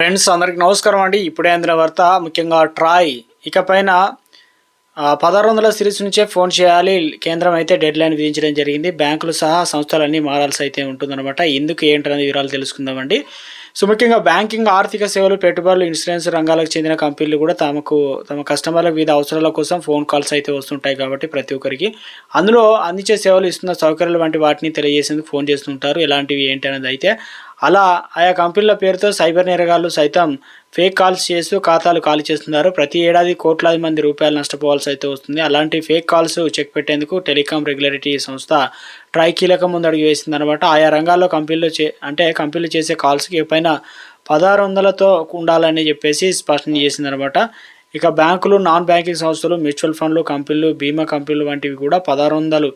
Friends అందరికి నమస్కారం అండి. ఇప్పుడే అందిన వార్త ముఖ్యంగా ట్రాయ్. ఇకపైన పదహారు వందల సిరీస్ నుంచే ఫోన్ చేయాలి. కేంద్రం అయితే డెడ్ లైన్ విధించడం జరిగింది. బ్యాంకులు సహా సంస్థలన్నీ మారాల్సి అయితే ఉంటుందన్నమాట. ఎందుకు ఏంటనేది వివరాలు తెలుసుకుందామండి సో ముఖ్యంగా బ్యాంకింగ్ ఆర్థిక సేవలు పెట్టుబడులు ఇన్సూరెన్స్ రంగాలకు చెందిన కంపెనీలు కూడా తమకు తమ కస్టమర్లకు వివిధ అవసరాల కోసం ఫోన్ కాల్స్ అయితే వస్తుంటాయి కాబట్టి ప్రతి ఒక్కరికి. అందులో అందించే సేవలు ఇస్తున్న సౌకర్యాలు వంటి వాటిని తెలియజేసేందుకు ఫోన్ చేస్తుంటారు. ఎలాంటివి ఏంటి అనేది అయితే అలా ఆయా కంపెనీల పేరుతో సైబర్ నేరగాళ్ళు సైతం ఫేక్ కాల్స్ చేస్తూ ఖాతాలు ఖాళీ చేస్తున్నారు. ప్రతి ఏడాది కోట్లాది మంది రూపాయలు నష్టపోవాల్సి అయితే వస్తుంది. అలాంటి ఫేక్ కాల్స్ చెక్ పెట్టేందుకు టెలికాం రెగ్యులేటరీ సంస్థ ట్రై కీలక ముందడుగు వేసిందనమాట ఆయా రంగాల్లో కంపెనీలు చే అంటే కంపెనీలు చేసే కాల్స్కి పైన పదహారు వందలతో ఉండాలని చెప్పేసి స్పష్టం చేసిందనమాట ఇక బ్యాంకులు నాన్ బ్యాంకింగ్ సంస్థలు మ్యూచువల్ ఫండ్లు కంపెనీలు బీమా కంపెనీలు వంటివి కూడా పదహారు వందలు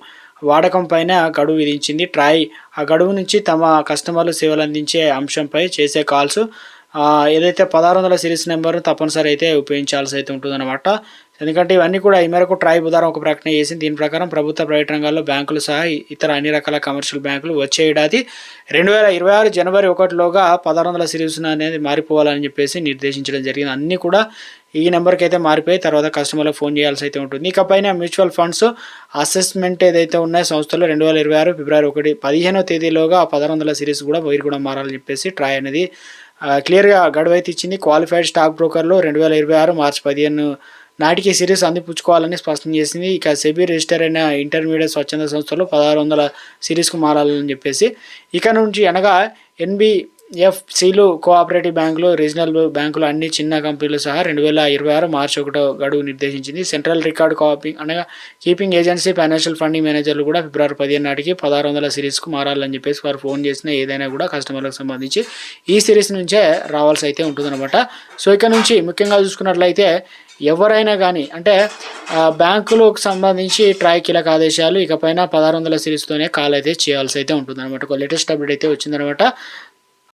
వాడకం పైన గడువు విధించింది. ట్రాయ్ ఆ గడువు నుంచి తమ కస్టమర్లు సేవలు అందించే అంశంపై చేసే కాల్స్ ఏదైతే పదహారు వందల సిరీస్ నెంబర్ తప్పనిసరి అయితే ఉపయోగించాల్సి అయితే ఉంటుందన్నమాట. ఎందుకంటే ఇవన్నీ కూడా ఈ మేరకు ట్రాయ్ బుధారం ఒక ప్రకటన చేసింది. దీని ప్రకారం ప్రభుత్వ ప్రైవేట్ రంగాల్లో బ్యాంకులు సహా ఇతర అన్ని రకాల కమర్షియల్ బ్యాంకులు వచ్చే ఏడాది రెండు వేల ఇరవై ఆరు జనవరి ఒకటిలోగా పదహారు వందల సిరీస్ అనేది మారిపోవాలని చెప్పేసి నిర్దేశించడం జరిగింది. అన్నీ కూడా ఈ నెంబర్కి అయితే మారిపోయి తర్వాత కస్టమర్లకు ఫోన్ చేయాల్సి అయితే ఉంటుంది. ఇక పైన మ్యూచువల్ ఫండ్స్ అసెస్మెంట్ ఏదైతే ఉన్నాయో సంస్థలు రెండు వేల ఇరవై ఆరు ఫిబ్రవరి ఒకటి పదిహేనో తేదీలోగా ఆ పదహారు వందల సిరీస్ కూడా వైర్ కూడా మారాలని చెప్పేసి ట్రాయ్ అనేది క్లియర్గా గడువు అయితే ఇచ్చింది. క్వాలిఫైడ్ స్టాక్ బ్రోకర్లు రెండు వేల ఇరవై ఆరు మార్చి పదిహేను నాటికి సిరీస్ అందిపుచ్చుకోవాలని స్పష్టం చేసింది. ఇక సెబీ రిజిస్టర్ అయిన ఇంటర్మీడియట్ స్వచ్ఛంద సంస్థలు పదహారు వందల సిరీస్కు మారాలని చెప్పేసి ఇక నుంచి అనగా ఎఫ్సిలు కోఆపరేటివ్ బ్యాంకులు రీజనల్ బ్యాంకులు అన్ని చిన్న కంపెనీలు సహా రెండు వేల ఇరవై ఆరు మార్చి ఒకటో గడువు నిర్దేశించింది. సెంట్రల్ రికార్డ్ కాపింగ్ అనగా కీపింగ్ ఏజెన్సీ ఫైనాన్షియల్ ఫండింగ్ మేనేజర్లు కూడా ఫిబ్రవరి పదిహేను నాటికి పదహారు వందల సిరీస్కు మారాలని చెప్పేసి వారు ఫోన్ చేసిన ఏదైనా కూడా కస్టమర్లకు సంబంధించి ఈ సిరీస్ నుంచే రావాల్సి అయితే ఉంటుందన్నమాట. సో ఇక్కడ నుంచి ముఖ్యంగా చూసుకున్నట్లయితే ఎవరైనా కానీ అంటే బ్యాంకులకు సంబంధించి ట్రాయ్ కీలక ఆదేశాలు ఇకపైన పదహారు వందల సిరీస్తోనే కాల్ అయితే చేయాల్సి అయితే ఉంటుంది అనమాట ఒక లేటెస్ట్ అప్డేట్ అయితే వచ్చిందనమాట